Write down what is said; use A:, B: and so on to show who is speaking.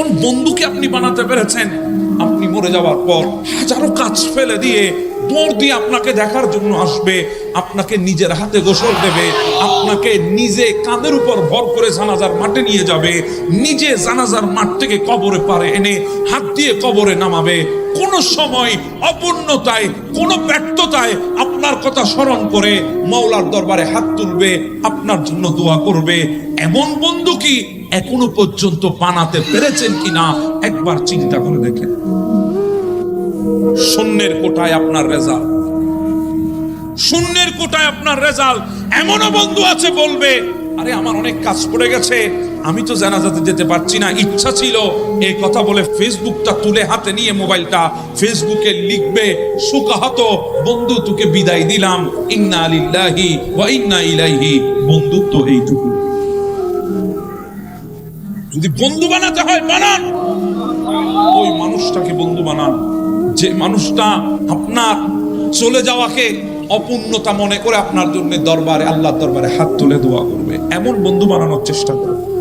A: এমন বন্ধুকে আপনি বানাতে পেরেছেন? আপনি মরে যাওয়ার পর হাজারো কাজ ফেলে দিয়ে দৌড় দিয়ে আপনাকে দেখার জন্য আসবে, আপনাকে নিজের হাতে গোসল দেবে, আপনাকে নিজে কাঁধের উপর ভর করে জানাজার মাঠে নিয়ে যাবে, নিজে জানাজার মাঠ থেকে কবরে পারে এনে হাত দিয়ে কবরে নামাবে কোন সময় অপূর্ণতায়, কোন ব্যর্থতায় আপনার কথা স্মরণ করে মৌলার দরবারে হাত তুলবে, আপনার জন্য দোয়া করবে। এমন বন্ধু কি এখনও পর্যন্ত বানাতে পেরেছেন কিনা একবার চিন্তা করে দেখেন। শূন্যের কোটায় আপনার রেজাল্ট। শূন্যের কোটায় আপনার রেজাল্ট। এমনও বন্ধু আছে বলবে, আরে আমার অনেক কাজ পড়ে গেছে আমি তো জানাজাতে যেতে পারছি না। ইচ্ছা ছিল এই কথা বলে ফেসবুকটা তুলে হাতে নিয়ে মোবাইলটা ফেসবুকে লিখবে, সুকাহত, বন্ধু, তোকে বিদায় দিলাম। ইন্না আলিল্লাহি ওয়া ইন্না ইলাইহি। বন্ধুত্ব এইটুকু। যদি বন্ধু বানাতে হয়, বানান। ওই মানুষটাকে বন্ধু বানান। যে মানুষটা আপনার চলে যাওয়াকে অপূর্ণতা মনে করে আপনার জন্য দরবারে, আল্লাহর দরবারে হাত তুলে দোয়া করবে। এমন বন্ধু বানানোর চেষ্টা করুন।